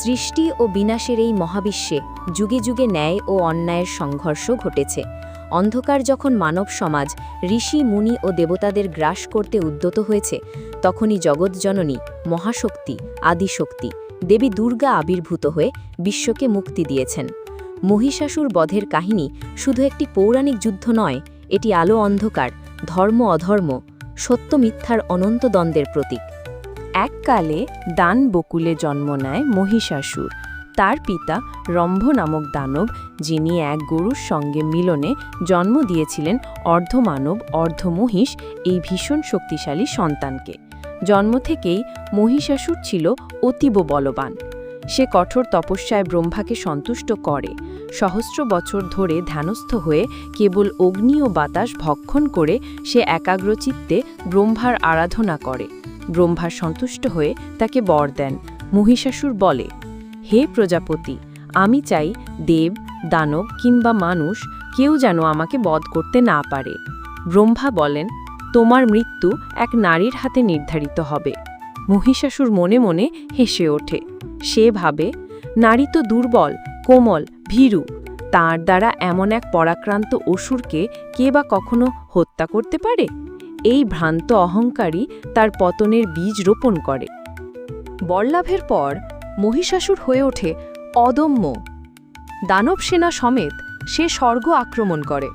সৃষ্টি ও বিনাশের এই মহাবিশ্বে যুগে যুগে ন্যায় ও অন্যায়ের সংঘর্ষ ঘটেছে। অন্ধকার যখন মানব সমাজ, ঋষি, মুনি ও দেবতাদের গ্রাস করতে উদ্যত হয়েছে, তখনই জগৎজননী মহাশক্তি, আদিশক্তি, দেবী দুর্গা আবির্ভূত হয়ে বিশ্বকে মুক্তি দিয়েছেন। মহিষাসুর বধের কাহিনী শুধু একটি পৌরাণিক যুদ্ধ নয়, এটি আলো অন্ধকার, ধর্ম অধর্ম, সত্য মিথ্যার অনন্ত দ্বন্দ্বের প্রতীক। এককালে দান বকুলে জন্ম নেয় মহিষাসুর। তার পিতা রম্ভ নামক দানব, যিনি এক গরুর সঙ্গে মিলনে জন্ম দিয়েছিলেন অর্ধমানব, অর্ধমহিষ, এই ভীষণ শক্তিশালী সন্তানকে। জন্ম থেকেই মহিষাসুর ছিল অতীব বলবান। সে কঠোর তপস্যায় ব্রহ্মাকে সন্তুষ্ট করে। সহস্র বছর ধরে ধ্যানস্থ হয়ে কেবল অগ্নি ও বাতাস ভক্ষণ করে সে একাগ্রচিত্তে ব্রহ্মার আরাধনা করে। ব্রহ্মা সন্তুষ্ট হয়ে তাকে বর দেন। মহিষাসুর বলে, হে প্রজাপতি, আমি চাই দেব, দানব কিংবা মানুষ কেউ যেন আমাকে বধ করতে না পারে ব্রহ্মা বলেন, তোমার মৃত্যু এক নারীর হাতে নির্ধারিত হবে মহিষাসুর মনে মনে হেসে ওঠে। সে ভাবে, নারী তো দুর্বল, কোমল, ভীরু। তার দ্বারা এমন এক পরাক্রান্ত অসুরকে কে বা কখনো হত্যা করতে পারে? এই ভ্রান্ত অহংকারী তার পতনের বীজ রোপণ করে। বরলাভের পর মহিষাসুর হয়ে ওঠে অদম্য। দানব সেনা সমেত সে স্বর্গ আক্রমণ করে।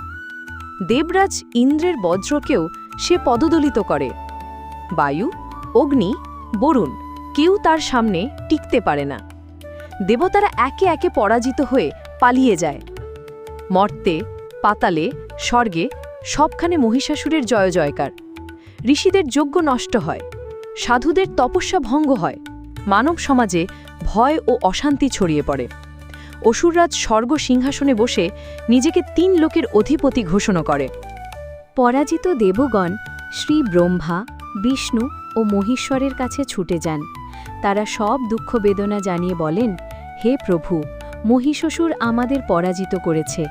দেবরাজ ইন্দ্রের বজ্রকেও সে পদদলিত করে। বায়ু, অগ্নি, বরুণ কেউ তার সামনে টিকতে পারে না। দেবতারা একে একে পরাজিত হয়ে পালিয়ে যায়। মর্তে, পাতালে, স্বর্গে সবখানে মহিষাসুরের জয় জয়কার। ঋষিদের যোগ্য নষ্ট হয়, সাধুদের তপস্যা ভঙ্গ হয়, মানব সমাজে ভয় ও অশান্তি ছড়িয়ে পড়ে। অসুররাজ স্বর্গ সিংহাসনে বসে নিজেকে তিন লোকের অধিপতি ঘোষণা করে। পরাজিত দেবগণ শ্রী ব্রহ্মা, বিষ্ণু ও মহেশ্বরের কাছে ছুটে যান। তারা সব দুঃখ বেদনা জানিয়ে বলেন, হে প্রভু, মহিষসুর আমাদের পরাজিত করেছে।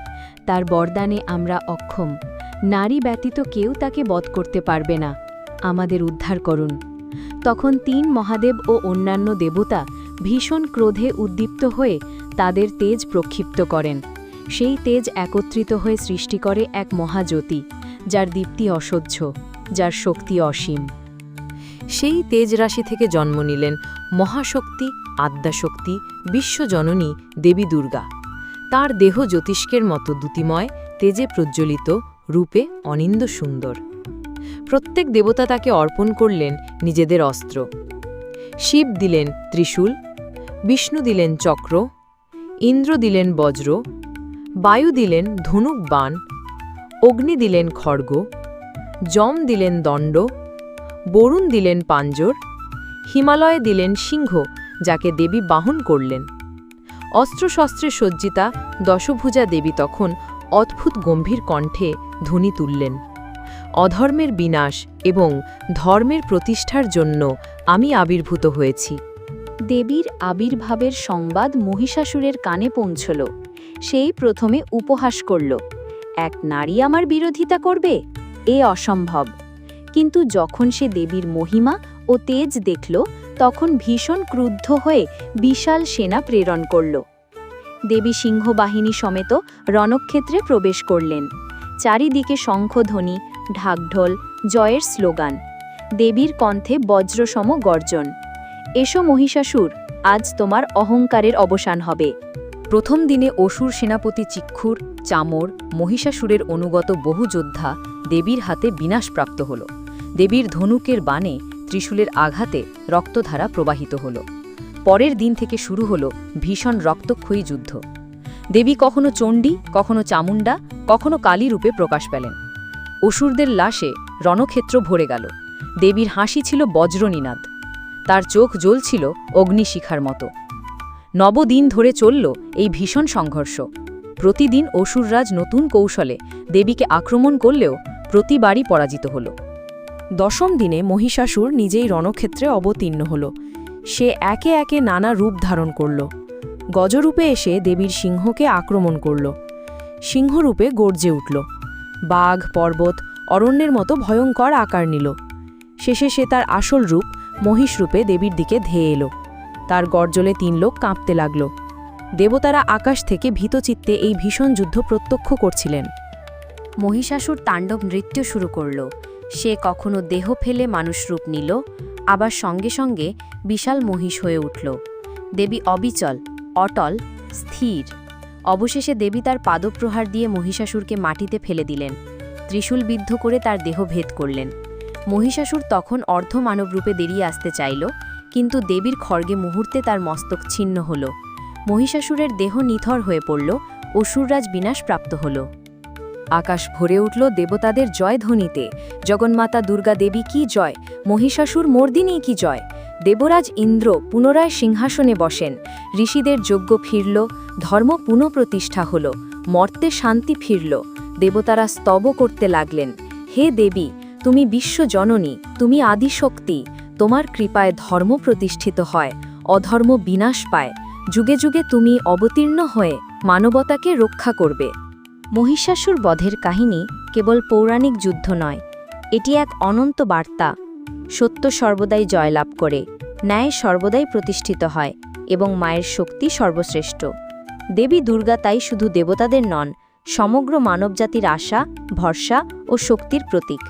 তার বরদানে আমরা অক্ষম। নারী ব্যতীত কেউ তাকে বধ করতে পারবে না। আমাদের উদ্ধার করুন। তখন তিন মহাদেব ও অন্যান্য দেবতা ভীষণ ক্রোধে উদ্দীপ্ত হয়ে তাদের তেজ প্রক্ষিপ্ত করেন। সেই তেজ একত্রিত হয়ে সৃষ্টি করে এক মহাজ্যোতি, যার দীপ্তি অসহ্য, যার শক্তি অসীম। সেই তেজ রাশি থেকে জন্ম নিলেন মহাশক্তি, আদ্যাশক্তি, বিশ্বজননী দেবী দুর্গা। তার দেহ জ্যোতিষ্কের মতো দ্যুতিময়, তেজে প্রজ্বলিত রূপে অনিন্দ সুন্দর। প্রত্যেক দেবতা তাকে অর্পণ করলেন নিজেদের অস্ত্র। শিব দিলেন ত্রিশূল, বিষ্ণু দিলেন চক্র, ইন্দ্র দিলেন বজ্র, বায়ু দিলেন ধনুক বাণ, অগ্নি দিলেন খড়গ, যম দিলেন দণ্ড, বরুণ দিলেন পাঞ্জর, হিমালয়ে দিলেন সিংহ, যাকে দেবী বাহন করলেন। অস্ত্রশস্ত্রে সজ্জিতা দশভুজা দেবী তখন অদ্ভুত গম্ভীর কণ্ঠে ধ্বনি তুললেন। অধর্মের বিনাশ এবং ধর্মের প্রতিষ্ঠার জন্য আমি আবির্ভূত হয়েছি দেবীর আবির্ভাবের সংবাদ মহিষাসুরের কানে পৌঁছল। সেই প্রথমে উপহাস করল, এক নারী আমার বিরোধিতা করবে? এ অসম্ভব। কিন্তু যখন সে দেবীর মহিমা ও তেজ দেখল, তখন ভীষণ ক্রুদ্ধ হয়ে বিশাল সেনা প্রেরণ করল। দেবী সিংহ বাহিনী সমেত রণক্ষেত্রে প্রবেশ করলেন। চারিদিকে শঙ্খধ্বনি, ঢাকঢোল, জয়ের স্লোগান। দেবীর কণ্ঠে বজ্রসম গর্জন। এসো মহিষাসুর, আজ তোমার অহংকারের অবসান হবে। প্রথম দিনে অসুর সেনাপতি চিক্ষুর, চামর, মহিষাসুরের অনুগত বহু যোদ্ধা দেবীর হাতে বিনাশপ্রাপ্ত হল। দেবীর ধনুকের বাণে ত্রিশূলের আঘাতে রক্তধারা প্রবাহিত হল। পরের দিন থেকে শুরু হল ভীষণ রক্তক্ষয়ী যুদ্ধ। দেবী কখনো চণ্ডী, কখনো চামুণ্ডা, কখনো কালী রূপে প্রকাশ পেলেন। অসুরদের লাশে রণক্ষেত্র ভরে গেল। দেবীর হাসি ছিল বজ্রনীনাদ। তার চোখ জ্বলছিল অগ্নিশিখার মতো। নবদিন ধরে চলল এই ভীষণ সংঘর্ষ। প্রতিদিন অসুররাজ নতুন কৌশলে দেবীকে আক্রমণ করলেও প্রতিবারই পরাজিত হল। দশম দিনে মহিষাসুর নিজেই রণক্ষেত্রে অবতীর্ণ হল। সে একে একে নানা রূপ ধারণ করল। গজরূপে এসে দেবীর সিংহকে আক্রমণ করল। সিংহরূপে গর্জে উঠল। বাঘ, পর্বত, অরণ্যের মতো ভয়ঙ্কর আকার নিল। শেষে সে তার আসল রূপ মহিষ রূপে দেবীর দিকে ধেয়ে এলো। তার গর্জলে তিন লোক কাঁপতে লাগল। দেবতারা আকাশ থেকে ভীতচিত্তে এই ভীষণ যুদ্ধ প্রত্যক্ষ করছিলেন। মহিষাসুর তাণ্ডব নৃত্য শুরু করল। সে কখনো দেহ ফেলে মানুষ রূপ নিল, আবার সঙ্গে সঙ্গে বিশাল মহিষ হয়ে উঠল। দেবী অবিচল, অটল, স্থির। অবশেষে দেবী তার পাদপ্রহার দিয়ে মহিষাসুরকে মাটিতে ফেলে দিলেন, ত্রিশূল বিদ্ধ করে তার দেহ ভেদ করলেন। মহিষাসুর তখন অর্ধমানব রূপে বেরিয়ে আসতে চাইল, কিন্তু দেবীর খড়গে মুহূর্তে তার মস্তক ছিন্ন হল। মহিষাসুরের দেহ নিথর হয়ে পড়ল অসুররাজ বিনাশ প্রাপ্ত হল। আকাশ ভরে উঠল দেবতাদের জয় ধ্বনিতে জগন্মাতা দুর্গা দেবী কি জয়? মহিষাসুর মর্দিনী কি জয়? দেবরাজ ইন্দ্র পুনরায় সিংহাসনে বসেন। ঋষিদের যজ্ঞ ফিরল, ধর্ম পুনঃপ্রতিষ্ঠা হল, মর্তে শান্তি ফিরল। দেবতারা স্তব করতে লাগলেন, হে দেবী, তুমি বিশ্বজননী তুমি আদিশক্তি, তোমার কৃপায় ধর্ম প্রতিষ্ঠিত হয়, অধর্ম বিনাশ পায়। যুগে যুগে তুমি অবতীর্ণ হয়ে মানবতাকে রক্ষা করবে। মহিষাসুর বধের কাহিনী কেবল পৌরাণিক যুদ্ধ নয়, এটি এক অনন্ত বার্তা। সত্য সর্বদাই জয়লাভ করে, ন্যায় সর্বদাই প্রতিষ্ঠিত হয় এবং মায়ের শক্তি সর্বশ্রেষ্ঠ। দেবী দুর্গা তাই শুধু দেবতাদের নন, সমগ্র মানবজাতির আশা, ভরসা ও শক্তির প্রতীক।